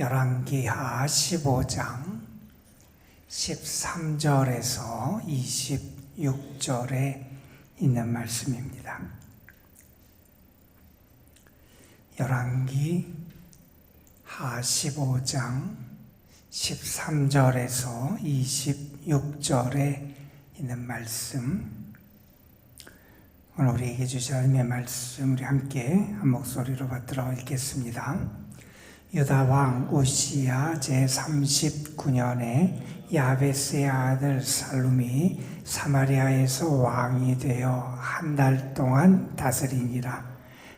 열왕기하 15장 13절에서 26절에 있는 말씀입니다. 열왕기 하 15장 13절에서 26절에 있는 말씀 오늘 우리에게 주신 하나님의 말씀 우리 함께 한 목소리로 받들어 읽겠습니다. 유다 왕 우시야 제 39년에 야베스의 아들 살룸이 사마리아에서 왕이 되어 한 달 동안 다스리니라.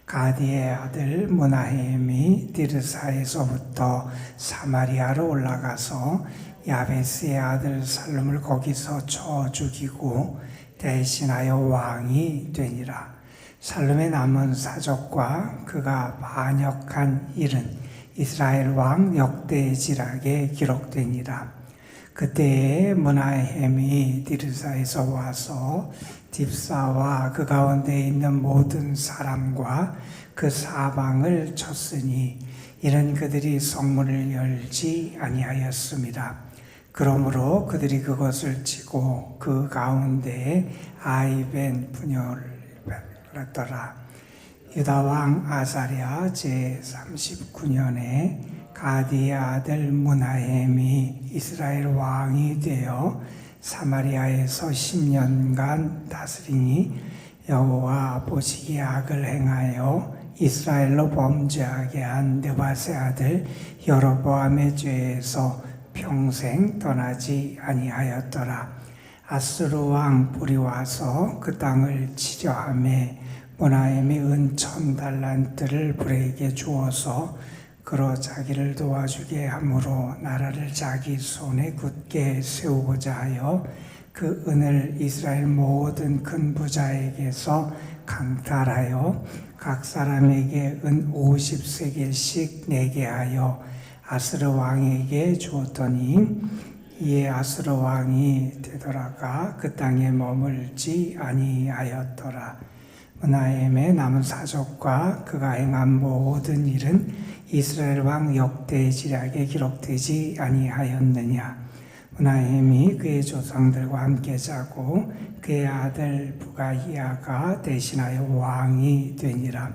가디의 아들 문하햄이 디르사에서부터 사마리아로 올라가서 야베스의 아들 살룸을 거기서 쳐 죽이고 대신하여 왕이 되니라. 살룸의 남은 사적과 그가 반역한 일은 이스라엘 왕 역대지락에 기록되니라. 그때에 문하햄이 디르사에서 와서 딥사와 그 가운데 있는 모든 사람과 그 사방을 쳤으니 이는 그들이 성문을 열지 아니하였습니다. 그러므로 그들이 그것을 치고 그 가운데에 아이벤 분열을 받더라. 유다 왕 아사랴 제 39년에 가디의 아들 문하햄이 이스라엘 왕이 되어 사마리아에서 10년간 다스리니 여호와 보시기에 악을 행하여 이스라엘로 범죄하게 한 느바세 아들 여로보암의 죄에서 평생 떠나지 아니하였더라. 아스루 왕 불이 와서 그 땅을 치려함에 문하임이 은 천 달란트를 불에게 주어서 그로 자기를 도와주게 함으로 나라를 자기 손에 굳게 세우고자 하여 그 은을 이스라엘 모든 큰 부자에게서 강탈하여 각 사람에게 은 50세겔씩 내게 하여 아스르 왕에게 주었더니 이에 아스르 왕이 되돌아가 그 땅에 머물지 아니하였더라. 문하임의 남은 사적과 그가 행한 모든 일은 이스라엘 왕 역대지략에 기록되지 아니하였느냐. 문하임이 그의 조상들과 함께 자고 그의 아들 부가히야가 대신하여 왕이 되니라.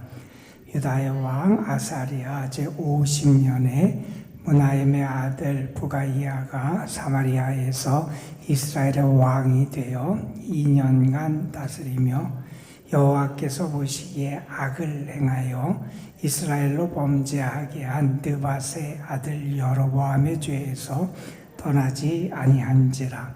유다의 왕 아사리아 제 50년에 문하임의 아들 부가이야가 사마리아에서 이스라엘의 왕이 되어 2년간 다스리며 여호와께서 보시기에 악을 행하여 이스라엘로 범죄하게 한 느바세 아들 여로보암의 죄에서 떠나지 아니한지라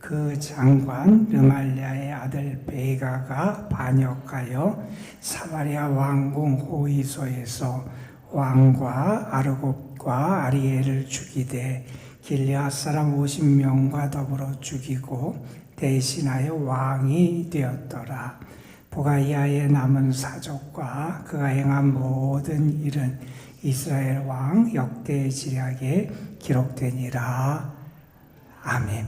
그 장관 르말리아의 아들 베가가 반역하여 사마리아 왕궁 호이소에서 왕과 아르곱과 아리엘을 죽이되 길리앗 사람 50명과 더불어 죽이고 대신하여 왕이 되었더라. 보가이아의 남은 사족과 그가 행한 모든 일은 이스라엘 왕 역대 지략에 기록되니라. 아멘.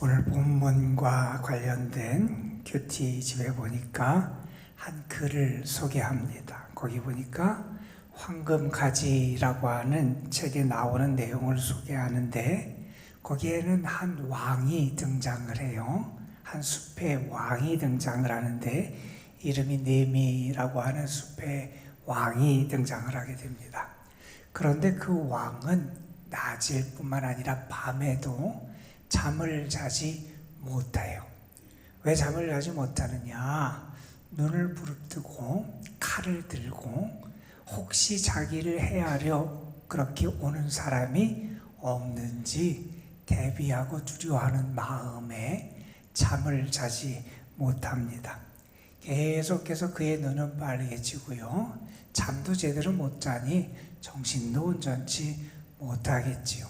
오늘 본문과 관련된 큐티 집에 보니까 한 글을 소개합니다. 거기 보니까 황금가지라고 하는 책에 나오는 내용을 소개하는데 거기에는 한 왕이 등장을 해요. 한 숲의 왕이 등장을 하는데 이름이 네미라고 하는 숲의 왕이 등장을 하게 됩니다. 그런데 그 왕은 낮일 뿐만 아니라 밤에도 잠을 자지 못해요. 왜 잠을 자지 못하느냐? 눈을 부릅뜨고 칼을 들고 혹시 자기를 해하려 그렇게 오는 사람이 없는지 대비하고 두려워하는 마음에 잠을 자지 못합니다. 계속해서 그의 눈은 빨개지고요. 잠도 제대로 못 자니 정신도 온전치 못하겠지요.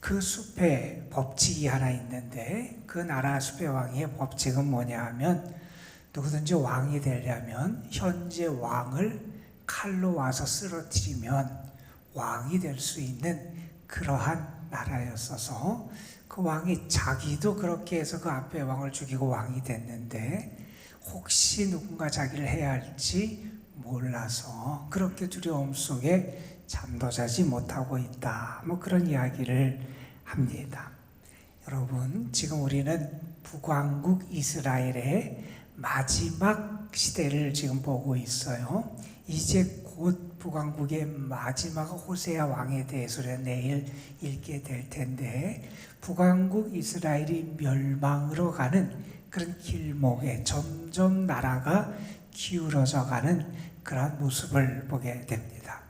그 숲에 법칙이 하나 있는데 그 나라 숲의 왕의 법칙은 뭐냐 하면 누구든지 왕이 되려면 현재 왕을 칼로 와서 쓰러뜨리면 왕이 될 수 있는 그러한 나라였어서 그 왕이 자기도 그렇게 해서 그 앞에 왕을 죽이고 왕이 됐는데 혹시 누군가 자기를 해야 할지 몰라서 그렇게 두려움 속에 잠도 자지 못하고 있다. 뭐 그런 이야기를 합니다. 여러분, 지금 우리는 북왕국 이스라엘의 마지막 시대를 지금 보고 있어요. 이제 곧 북왕국의 마지막 호세아 왕에 대해서 내일 읽게 될 텐데 북왕국 이스라엘이 멸망으로 가는 그런 길목에 점점 나라가 기울어져 가는 그러한 모습을 보게 됩니다.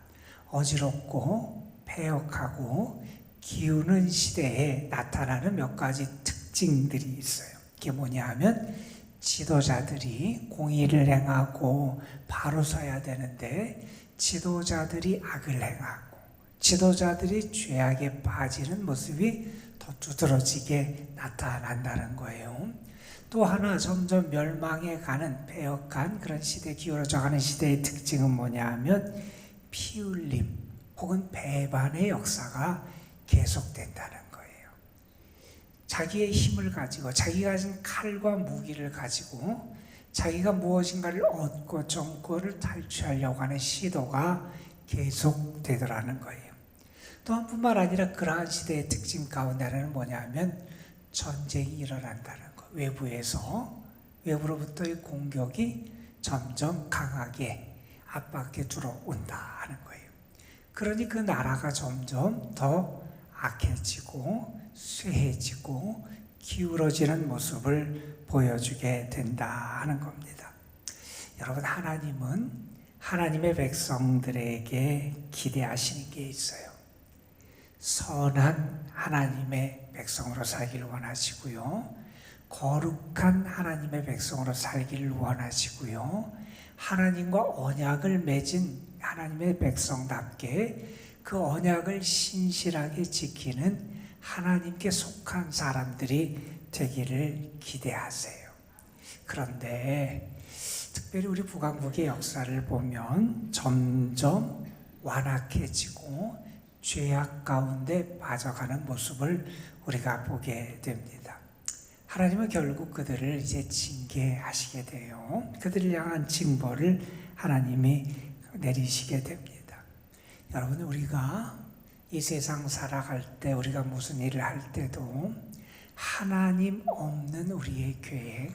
어지럽고 폐역하고 기우는 시대에 나타나는 몇 가지 특징들이 있어요. 그게 뭐냐 하면 지도자들이 공의를 행하고 바로 서야 되는데 지도자들이 악을 행하고 지도자들이 죄악에 빠지는 모습이 더 두드러지게 나타난다는 거예요. 또 하나 점점 멸망해 가는 배역한 그런 시대 기울어져 가는 시대의 특징은 뭐냐 하면 피 흘림 혹은 배반의 역사가 계속된다는 거예요. 자기의 힘을 가지고 자기가 가진 칼과 무기를 가지고 자기가 무엇인가를 얻고 정권을 탈취하려고 하는 시도가 계속되더라는 거예요. 또한 뿐만 아니라 그러한 시대의 특징 가운데 하나는 뭐냐면 전쟁이 일어난다는 거. 외부에서 외부로부터의 공격이 점점 강하게 압박해 들어온다 하는 거예요. 그러니 그 나라가 점점 더 악해지고 쇠해지고 기울어지는 모습을 보여주게 된다 하는 겁니다. 여러분 하나님은 하나님의 백성들에게 기대하시는 게 있어요. 선한 하나님의 백성으로 살기를 원하시고요. 거룩한 하나님의 백성으로 살기를 원하시고요. 하나님과 언약을 맺은 하나님의 백성답게 그 언약을 신실하게 지키는 하나님께 속한 사람들이 되기를 기대하세요. 그런데 특별히 우리 북왕국의 역사를 보면 점점 완악해지고 죄악 가운데 빠져가는 모습을 우리가 보게 됩니다. 하나님은 결국 그들을 이제 징계하시게 돼요. 그들을 향한 징벌을 하나님이 내리시게 됩니다. 여러분, 우리가 이 세상 살아갈 때, 우리가 무슨 일을 할 때도 하나님 없는 우리의 계획,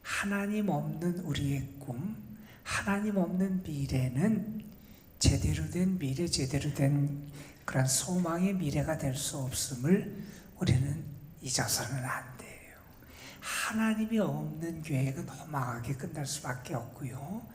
하나님 없는 우리의 꿈, 하나님 없는 미래는 제대로 된 미래, 제대로 된 그런 소망의 미래가 될 수 없음을 우리는 잊어서는 안 돼요. 하나님이 없는 계획은 허망하게 끝날 수밖에 없고요.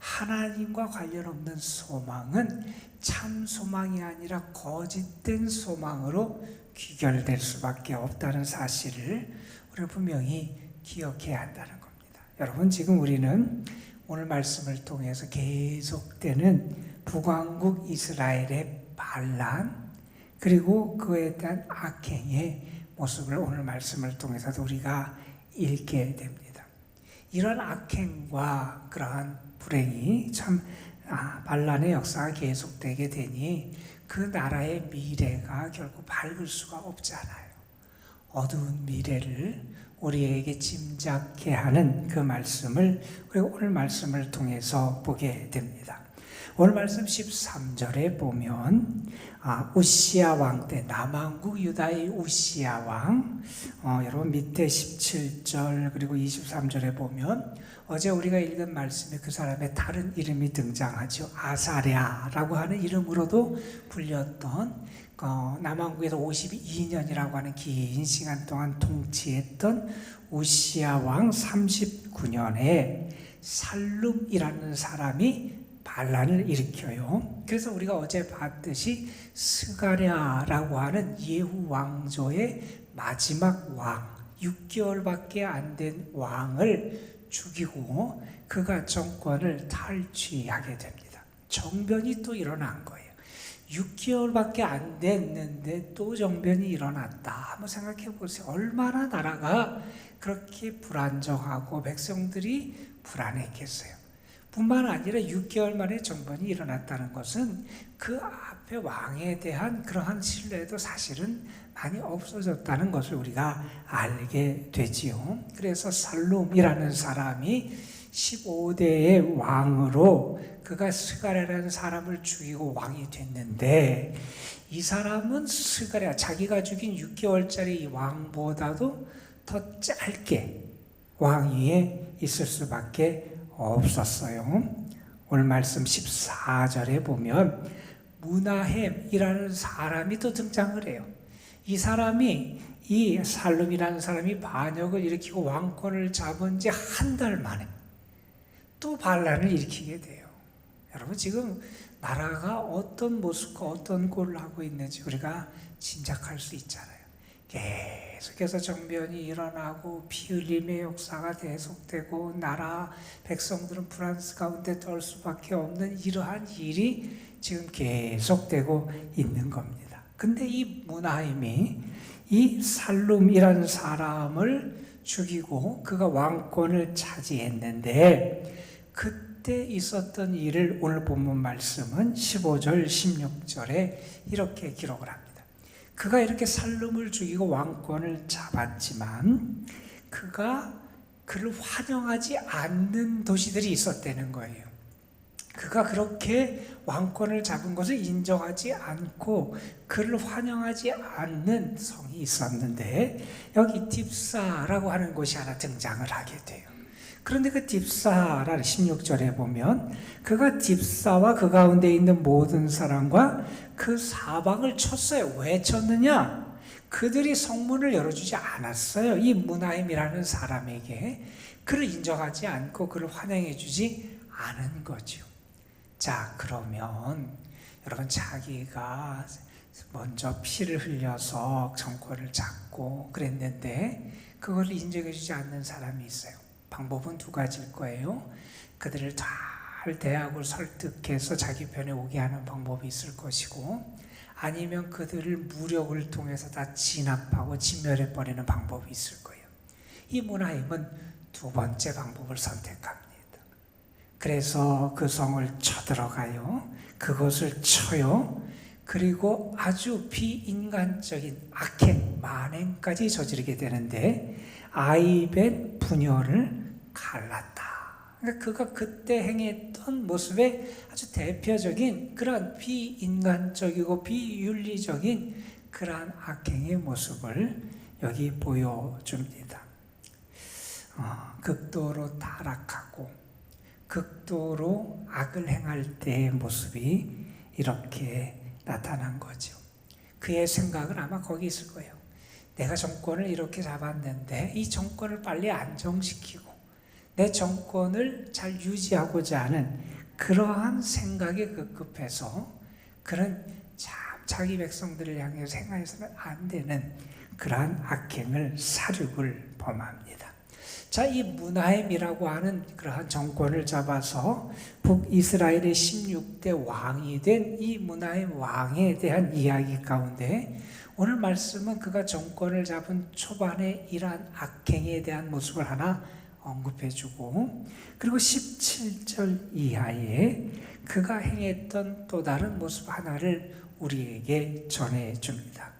하나님과 관련 없는 소망은 참 소망이 아니라 거짓된 소망으로 귀결될 수밖에 없다는 사실을 우리 분명히 기억해야 한다는 겁니다. 여러분 지금 우리는 오늘 말씀을 통해서 계속되는 북왕국 이스라엘의 반란 그리고 그에 대한 악행의 모습을 오늘 말씀을 통해서도 우리가 읽게 됩니다. 이런 악행과 그러한 불행이 참 아, 반란의 역사가 계속되게 되니 그 나라의 미래가 결국 밝을 수가 없잖아요. 어두운 미래를 우리에게 짐작케 하는 그 말씀을 우리가 오늘 말씀을 통해서 보게 됩니다. 오늘 말씀 13절에 보면 아, 우시아 왕 때 남왕국 유다의 우시아 왕. 어, 여러분 밑에 17절 그리고 23절에 보면 어제 우리가 읽은 말씀에 그 사람의 다른 이름이 등장하죠. 아사랴라고 하는 이름으로도 불렸던 어, 남왕국에서 52년이라고 하는 긴 시간 동안 통치했던 우시아 왕 39년에 살룸이라는 사람이 반란을 일으켜요. 그래서 우리가 어제 봤듯이 스가랴라고 하는 예후 왕조의 마지막 왕, 6개월밖에 안 된 왕을 죽이고 그가 정권을 탈취하게 됩니다. 정변이 또 일어난 거예요. 6개월밖에 안 됐는데 또 정변이 일어났다. 한번 생각해 보세요. 얼마나 나라가 그렇게 불안정하고 백성들이 불안했겠어요. 뿐만 아니라 6개월 만에 정변이 일어났다는 것은 그 앞에 왕에 대한 그러한 신뢰도 사실은 많이 없어졌다는 것을 우리가 알게 되지요. 그래서 살룸이라는 사람이 15대의 왕으로 그가 스가랴라는 사람을 죽이고 왕이 됐는데 이 사람은 스가랴 자기가 죽인 6개월짜리 이 왕보다도 더 짧게 왕위에 있을 수밖에 없었어요. 오늘 말씀 14절에 보면 문하햄이라는 사람이 또 등장을 해요. 이 사람이 이 살룸이라는 사람이 반역을 일으키고 왕권을 잡은 지 한 달 만에 또 반란을 일으키게 돼요. 여러분 지금 나라가 어떤 모습과 어떤 꼴을 하고 있는지 우리가 짐작할 수 있잖아요. 계속해서 정변이 일어나고 피 흘림의 역사가 계속되고 나라 백성들은 프랑스 가운데 떨 수밖에 없는 이러한 일이 지금 계속되고 있는 겁니다. 근데 이 문하임이 이 살룸이라는 사람을 죽이고 그가 왕권을 차지했는데 그때 있었던 일을 오늘 본문 말씀은 15절 16절에 이렇게 기록을 합니다. 그가 이렇게 살룸을 죽이고 왕권을 잡았지만 그가 그를 환영하지 않는 도시들이 있었다는 거예요. 그가 그렇게 왕권을 잡은 것을 인정하지 않고 그를 환영하지 않는 성이 있었는데 여기 딥사라고 하는 곳이 하나 등장을 하게 돼요. 그런데 그 딥사라는 16절에 보면 그가 딥사와 그 가운데 있는 모든 사람과 그 사방을 쳤어요. 왜 쳤느냐? 그들이 성문을 열어주지 않았어요. 이 문하임이라는 사람에게 그를 인정하지 않고 그를 환영해주지 않은 거죠. 자, 그러면 여러분 자기가 먼저 피를 흘려서 정권을 잡고 그랬는데 그걸 인정해주지 않는 사람이 있어요. 방법은 두 가지일 거예요. 그들을 잘 대하고 설득해서 자기 편에 오게 하는 방법이 있을 것이고 아니면 그들을 무력을 통해서 다 진압하고 진멸해 버리는 방법이 있을 거예요. 이 문하임은 두 번째 방법을 선택합니다. 그래서 그 성을 쳐들어가요. 그것을 쳐요. 그리고 아주 비인간적인 악행, 만행까지 저지르게 되는데 아이벤 부녀를 갈랐다. 그러니까 그가 그때 행했던 모습의 아주 대표적인 그러한 비인간적이고 비윤리적인 그러한 악행의 모습을 여기 보여줍니다. 어, 극도로 타락하고 극도로 악을 행할 때의 모습이 이렇게 나타난 거죠. 그의 생각은 아마 거기 있을 거예요. 내가 정권을 이렇게 잡았는데 이 정권을 빨리 안정시키고 내 정권을 잘 유지하고자 하는 그러한 생각에 급급해서 그런 참 자기 백성들을 향해서 행해서는 안 되는 그러한 악행을 사륙을 범합니다. 자, 이 문하임이라고 하는 그러한 정권을 잡아서 북이스라엘의 16대 왕이 된 이 문하임 왕에 대한 이야기 가운데 오늘 말씀은 그가 정권을 잡은 초반에 이러한 악행에 대한 모습을 하나 언급해 주고 그리고 17절 이하에 그가 행했던 또 다른 모습 하나를 우리에게 전해 줍니다.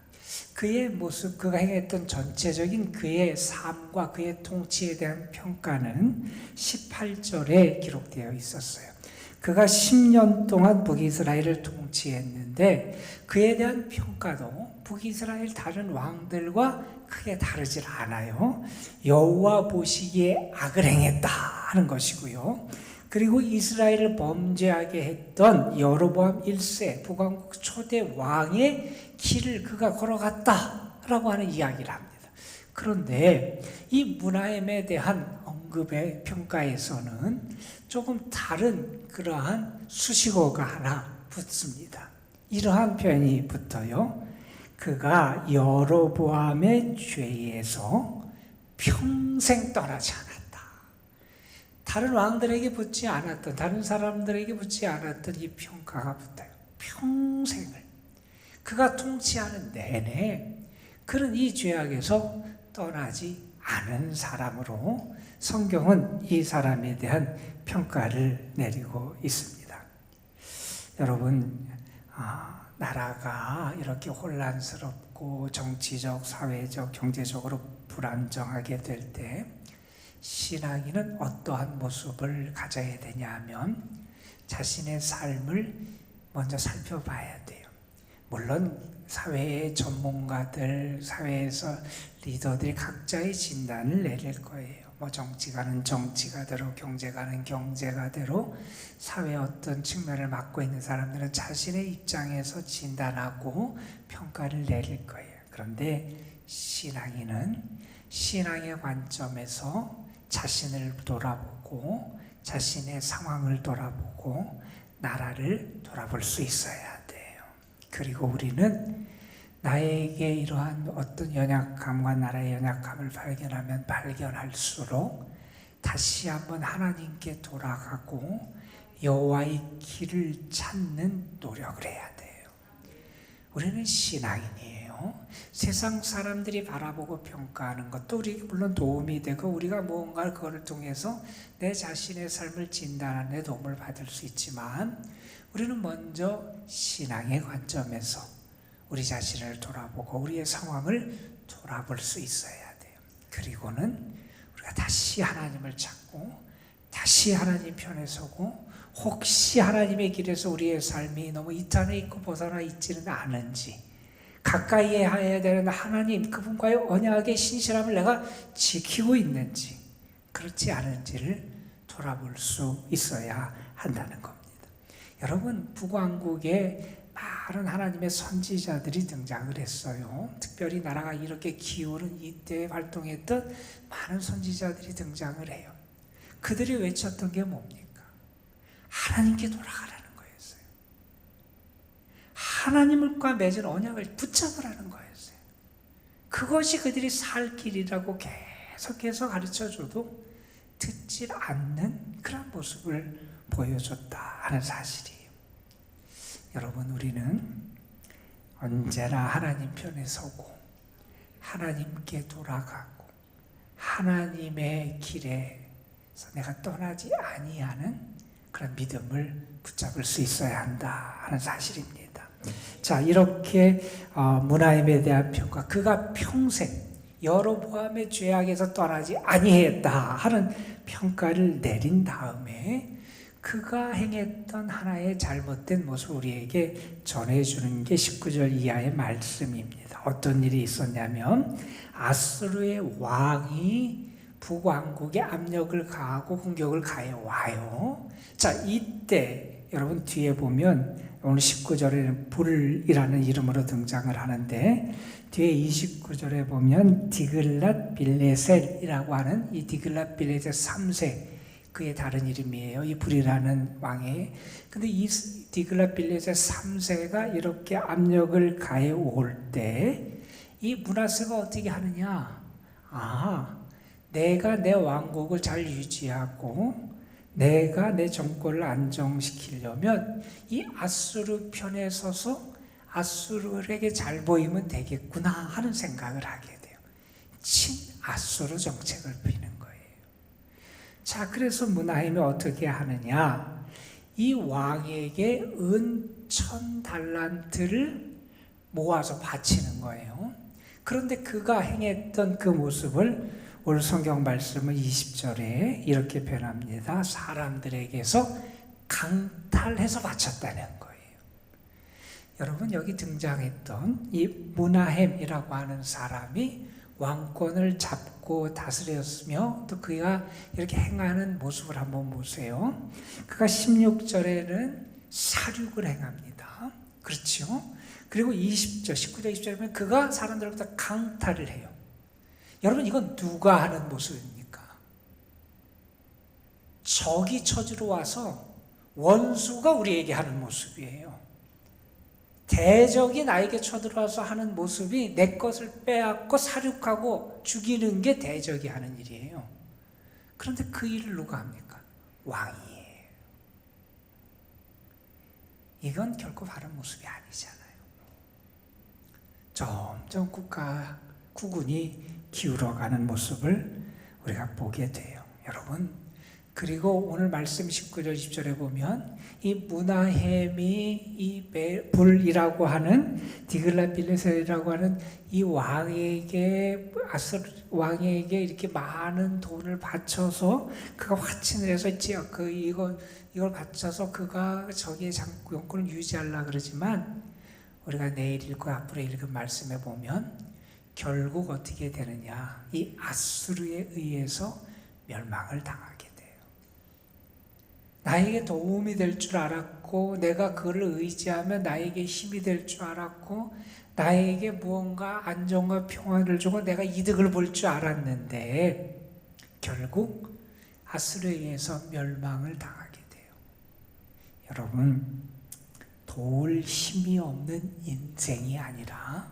그의 모습, 그가 행했던 전체적인 그의 삶과 그의 통치에 대한 평가는 18절에 기록되어 있었어요. 그가 10년 동안 북이스라엘을 통치했는데 그에 대한 평가도 북이스라엘 다른 왕들과 크게 다르질 않아요. 여호와 보시기에 악을 행했다 하는 것이고요. 그리고 이스라엘을 범죄하게 했던 여로보암 1세 북왕국 초대 왕의 길을 그가 걸어갔다라고 하는 이야기를 합니다. 그런데 이 문하임에 대한 언급의 평가에서는 조금 다른 그러한 수식어가 하나 붙습니다. 이러한 표현이 붙어요. 그가 여로보암의 죄에서 평생 떠나지 않았다. 다른 왕들에게 붙지 않았던, 다른 사람들에게 붙지 않았던 이 평가가 붙어요. 평생을. 그가 통치하는 내내 그는 이 죄악에서 떠나지 않은 사람으로 성경은 이 사람에 대한 평가를 내리고 있습니다. 여러분, 아, 나라가 이렇게 혼란스럽고 정치적, 사회적, 경제적으로 불안정하게 될 때 신앙인은 어떠한 모습을 가져야 되냐 하면 자신의 삶을 먼저 살펴봐야 돼요. 물론 사회의 전문가들, 사회에서 리더들이 각자의 진단을 내릴 거예요. 뭐 정치가는 정치가대로, 경제가는 경제가대로, 사회 어떤 측면을 맡고 있는 사람들은 자신의 입장에서 진단하고 평가를 내릴 거예요. 그런데 신앙인은 신앙의 관점에서 자신을 돌아보고 자신의 상황을 돌아보고 나라를 돌아볼 수 있어야 돼요. 그리고 우리는 나에게 이러한 어떤 연약함과 나라의 연약함을 발견하면 발견할수록 다시 한번 하나님께 돌아가고 여호와의 길을 찾는 노력을 해야 돼요. 우리는 신앙인이에요. 세상 사람들이 바라보고 평가하는 것도 우리 물론 도움이 되고 우리가 무언가 그거를 통해서 내 자신의 삶을 진단하는 데 도움을 받을 수 있지만 우리는 먼저 신앙의 관점에서 우리 자신을 돌아보고 우리의 상황을 돌아볼 수 있어야 돼요. 그리고는 우리가 다시 하나님을 찾고 다시 하나님 편에 서고 혹시 하나님의 길에서 우리의 삶이 너무 이탄해 있고 벗어나 있지는 않은지 가까이에 해야 되는 하나님 그분과의 언약의 신실함을 내가 지키고 있는지 그렇지 않은지를 돌아볼 수 있어야 한다는 겁니다. 여러분 북왕국에 많은 하나님의 선지자들이 등장을 했어요. 특별히 나라가 이렇게 기울은 이때 활동했던 많은 선지자들이 등장을 해요. 그들이 외쳤던 게 뭡니까? 하나님께 돌아가라는 거였어요. 하나님과 맺은 언약을 붙잡으라는 거였어요. 그것이 그들이 살 길이라고 계속해서 가르쳐 줘도 듣질 않는 그런 모습을 보여줬다 하는 사실이에요. 여러분, 우리는 언제나 하나님 편에 서고, 하나님께 돌아가고, 하나님의 길에서 내가 떠나지 아니하는 그런 믿음을 붙잡을 수 있어야 한다 하는 사실입니다. 자, 이렇게 어, 문하임에 대한 평가, 그가 평생 여로보암의 죄악에서 떠나지 아니했다 하는 평가를 내린 다음에 그가 행했던 하나의 잘못된 모습 우리에게 전해주는 게 19절 이하의 말씀입니다. 어떤 일이 있었냐면 아스루의 왕이 북왕국에 압력을 가하고 공격을 가해 와요. 자, 이때 여러분 뒤에 보면 오늘 19절에는 불이라는 이름으로 등장을 하는데 뒤에 29절에 보면 디글랏 빌레셀이라고 하는 이 디글랏 빌레셀 3세 그의 다른 이름이에요. 이 불이라는 왕의. 근데 이 디글랏 빌레셀 3세가 이렇게 압력을 가해 올 때 이 문하세가 어떻게 하느냐? 아, 내가 내 왕국을 잘 유지하고 내가 내 정권을 안정시키려면 이 아수르 편에 서서 아수르에게 잘 보이면 되겠구나 하는 생각을 하게 돼요. 친 아수르 정책을 피는. 자, 그래서 문하임이 어떻게 하느냐? 이 왕에게 은천 달란트를 모아서 바치는 거예요. 그런데 그가 행했던 그 모습을 오늘 성경 말씀은 20절에 이렇게 변합니다. 사람들에게서 강탈해서 바쳤다는 거예요. 여러분 여기 등장했던 이 문하햄이라고 하는 사람이 왕권을 잡고 다스렸으며 또 그가 이렇게 행하는 모습을 한번 보세요. 그가 16절에는 사륙을 행합니다. 그렇죠? 그리고 20절, 19절, 20절에 보면 그가 사람들로부터 강탈을 해요. 여러분 이건 누가 하는 모습입니까? 적이 쳐주러 와서 원수가 우리에게 하는 모습이에요. 대적이 나에게 쳐들어와서 하는 모습이 내 것을 빼앗고 사륙하고 죽이는 게 대적이 하는 일이에요. 그런데 그 일을 누가 합니까? 왕이에요. 이건 결코 바른 모습이 아니잖아요. 점점 국가, 국군이 기울어가는 모습을 우리가 보게 돼요. 여러분, 그리고 오늘 말씀 19절 20절에 보면 이 문하햄이 이 배- 불이라고 하는 디글라빌레셀이라고 하는 이 왕에게 아스 왕에게 이렇게 많은 돈을 바쳐서 그가 화친을 해서 있지 그 이거 이걸 바쳐서 그가 저기의 장권을 유지하려 그러지만 우리가 내일 읽고 앞으로 읽은 말씀에 보면 결국 어떻게 되느냐 이 아수르에 의해서 멸망을 돼요. 나에게 도움이 될 줄 알았고 내가 그를 의지하면 나에게 힘이 될 줄 알았고 나에게 무언가 안정과 평안을 주고 내가 이득을 볼 줄 알았는데 결국 아수르에 의해서 멸망을 당하게 돼요. 여러분 도울 힘이 없는 인생이 아니라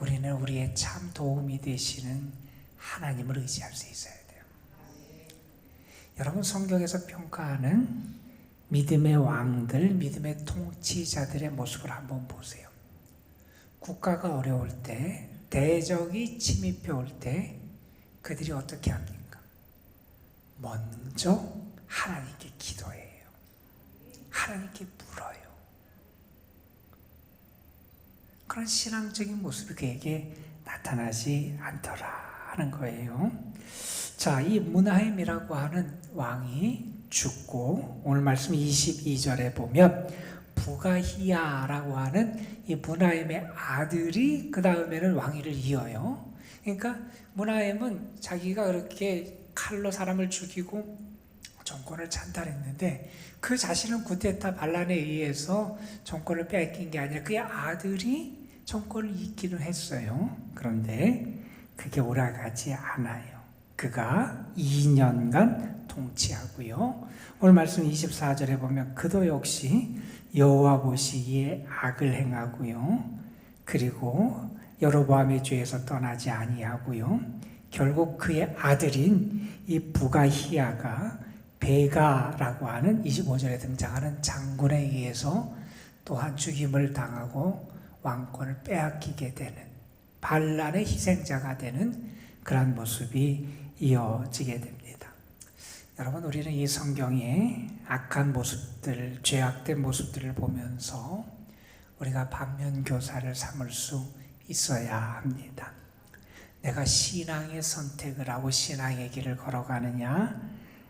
우리는 우리의 참 도움이 되시는 하나님을 의지할 수 있어야 돼요. 여러분 성경에서 평가하는 믿음의 왕들, 믿음의 통치자들의 모습을 한번 보세요. 국가가 어려울 때, 대적이 침입해 올 때 그들이 어떻게 합니까? 먼저 하나님께 기도해요. 하나님께 물어요. 그런 신앙적인 모습이 그에게 나타나지 않더라 하는 거예요. 자, 이 문하임이라고 하는 왕이 죽고 오늘 말씀 22절에 보면 부가히야라고 하는 이 문하임의 아들이 그 다음에는 왕위를 이어요. 그러니까 문하임은 자기가 그렇게 칼로 사람을 죽이고 정권을 찬탈했는데 그 자신은 구테타 반란에 의해서 정권을 빼앗긴 게 아니라 그의 아들이 정권을 잇기는 했어요. 그런데 그게 오라가지 않아요. 그가 2년간 통치하고요. 오늘 말씀 24절에 보면 그도 역시 여호와 보시기에 악을 행하고요. 그리고 여로보암의 죄에서 떠나지 아니하고요. 결국 그의 아들인 이 부가히야가 베가라고 하는 25절에 등장하는 장군에 의해서 또한 죽임을 당하고 왕권을 빼앗기게 되는 반란의 희생자가 되는 그러한 모습이 이어지게 됩니다. 여러분 우리는 이 성경의 악한 모습들, 죄악된 모습들을 보면서 우리가 반면 교사를 삼을 수 있어야 합니다. 내가 신앙의 선택을 하고 신앙의 길을 걸어가느냐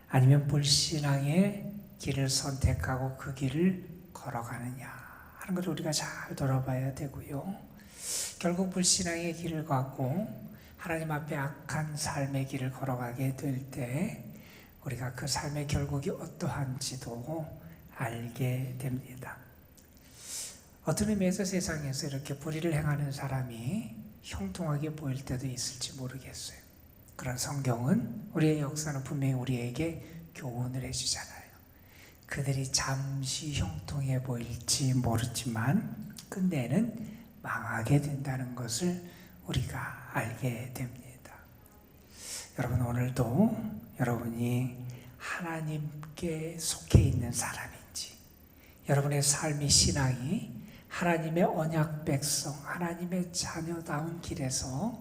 아니면 불신앙의 길을 선택하고 그 길을 걸어가느냐 하는 것을 우리가 잘 돌아봐야 되고요. 결국 불신앙의 길을 가고 하나님 앞에 악한 삶의 길을 걸어가게 될 때 우리가 그 삶의 결국이 어떠한지도 알게 됩니다. 어떤 의미에서 세상에서 이렇게 불의를 행하는 사람이 형통하게 보일 때도 있을지 모르겠어요. 그런 성경은 우리의 역사는 분명히 우리에게 교훈을 해주잖아요. 그들이 잠시 형통해 보일지 모르지만 끝내는 망하게 된다는 것을 우리가 알게 됩니다. 여러분 오늘도 여러분이 하나님께 속해 있는 사람인지 여러분의 삶의 신앙이 하나님의 언약 백성, 하나님의 자녀다운 길에서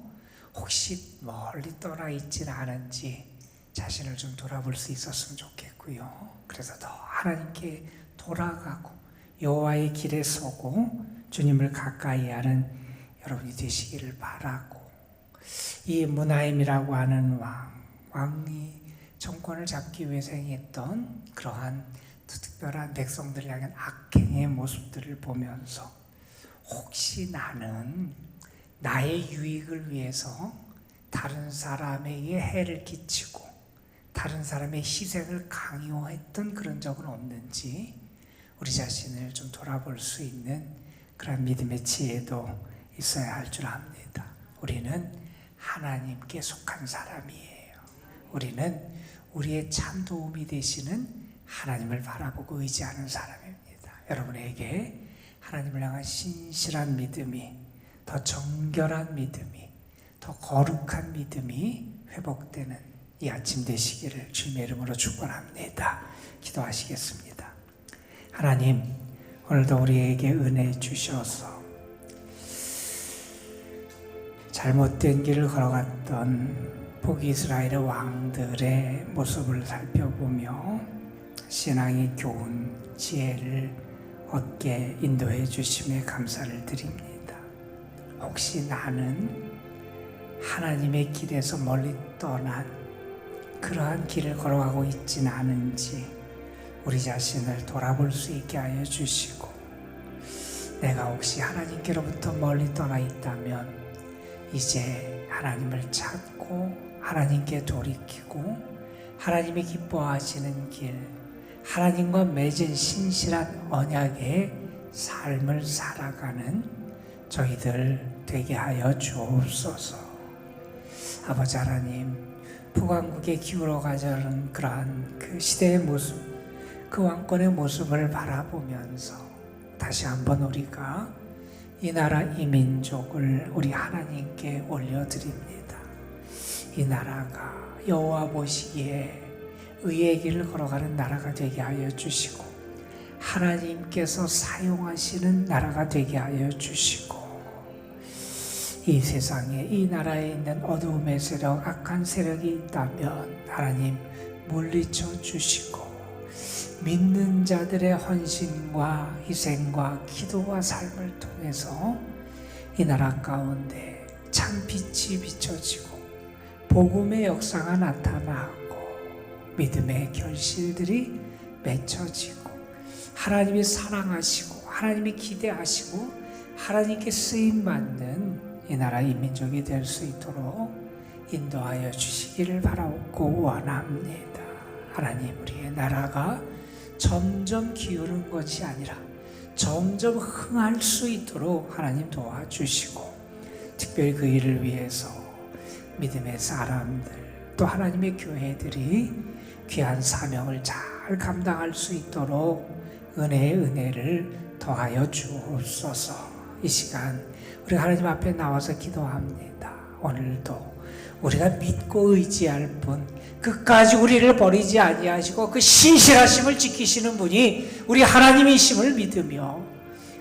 혹시 멀리 떠나 있지는 않은지 자신을 좀 돌아볼 수 있었으면 좋겠고요. 그래서 더 하나님께 돌아가고 여호와의 길에 서고 주님을 가까이 하는 여러분이 되시기를 바라고 이 문하임이라고 하는 왕 왕이 정권을 잡기 위해서 행했던 그러한 특별한 백성들을 향한 악행의 모습들을 보면서 혹시 나는 나의 유익을 위해서 다른 사람에게 해를 끼치고 다른 사람의 희생을 강요했던 그런 적은 없는지 우리 자신을 좀 돌아볼 수 있는 그런 믿음의 지혜도 있어야 할 줄 압니다. 우리는 하나님께 속한 사람이에요. 우리는 우리의 참 도움이 되시는 하나님을 바라보고 의지하는 사람입니다. 여러분에게 하나님을 향한 신실한 믿음이 더 정결한 믿음이 더 거룩한 믿음이 회복되는 이 아침 되시기를 주님의 이름으로 축원합니다. 기도하시겠습니다. 하나님 오늘도 우리에게 은혜 주셔서 잘못된 길을 걸어갔던 북이스라엘의 왕들의 모습을 살펴보며 신앙의 교훈, 지혜를 얻게 인도해 주심에 감사를 드립니다. 혹시 나는 하나님의 길에서 멀리 떠난 그러한 길을 걸어가고 있지는 않은지 우리 자신을 돌아볼 수 있게 하여 주시고 내가 혹시 하나님께로부터 멀리 떠나 있다면 이제 하나님을 찾고 하나님께 돌이키고 하나님이 기뻐하시는 길 하나님과 맺은 신실한 언약의 삶을 살아가는 저희들 되게 하여 주옵소서. 아버지 하나님, 북왕국에 기울어 가자는 그러한 그 시대의 모습, 그 왕권의 모습을 바라보면서 다시 한번 우리가 이 나라 이 민족을 우리 하나님께 올려드립니다. 이 나라가 여호와 보시기에 의의 길을 걸어가는 나라가 되게 하여 주시고 하나님께서 사용하시는 나라가 되게 하여 주시고 이 세상에 이 나라에 있는 어두움의 세력, 악한 세력이 있다면 하나님 물리쳐 주시고 믿는 자들의 헌신과 희생과 기도와 삶을 통해서 이 나라 가운데 참 빛이 비춰지고 복음의 역사가 나타나고 믿음의 결실들이 맺혀지고 하나님이 사랑하시고 하나님이 기대하시고 하나님께 쓰임 받는 이 나라 이민족이 될 수 있도록 인도하여 주시기를 바라고 원합니다. 하나님 우리의 나라가 점점 기울은 것이 아니라 점점 흥할 수 있도록 하나님 도와주시고 특별히 그 일을 위해서 믿음의 사람들 또 하나님의 교회들이 귀한 사명을 잘 감당할 수 있도록 은혜의 은혜를 더하여 주옵소서 이 시간 우리 하나님 앞에 나와서 기도합니다. 오늘도 우리가 믿고 의지할 분 끝까지 우리를 버리지 아니하시고 그 신실하심을 지키시는 분이 우리 하나님이심을 믿으며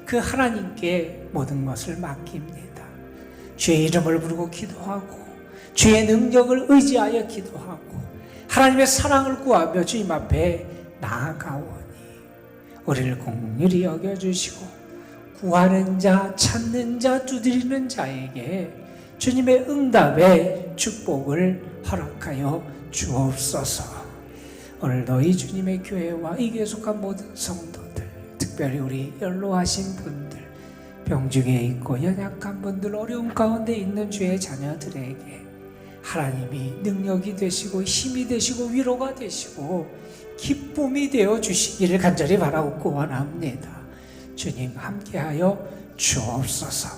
그 하나님께 모든 것을 맡깁니다. 주의 이름을 부르고 기도하고 주의 능력을 의지하여 기도하고 하나님의 사랑을 구하며 주님 앞에 나아가오니 우리를 공률히 여겨주시고 구하는 자, 찾는 자, 두드리는 자에게 주님의 응답의 축복을 허락하여 주옵소서. 오늘도 이 주님의 교회와 이 교회 속한 모든 성도들, 특별히 우리 연로하신 분들, 병중에 있고 연약한 분들, 어려움 가운데 있는 주의 자녀들에게 하나님이 능력이 되시고 힘이 되시고 위로가 되시고 기쁨이 되어 주시기를 간절히 바라고 원합니다. 주님 함께하여 주옵소서.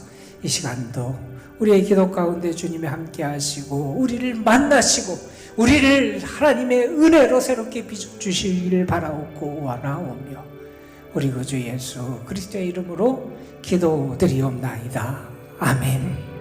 이 시간도 우리의 기도 가운데 주님이 함께 하시고 우리를 만나시고 우리를 하나님의 은혜로 새롭게 빚어 주시기를 바라옵고 원하오며 우리 구주 예수 그리스도의 이름으로 기도드리옵나이다. 아멘.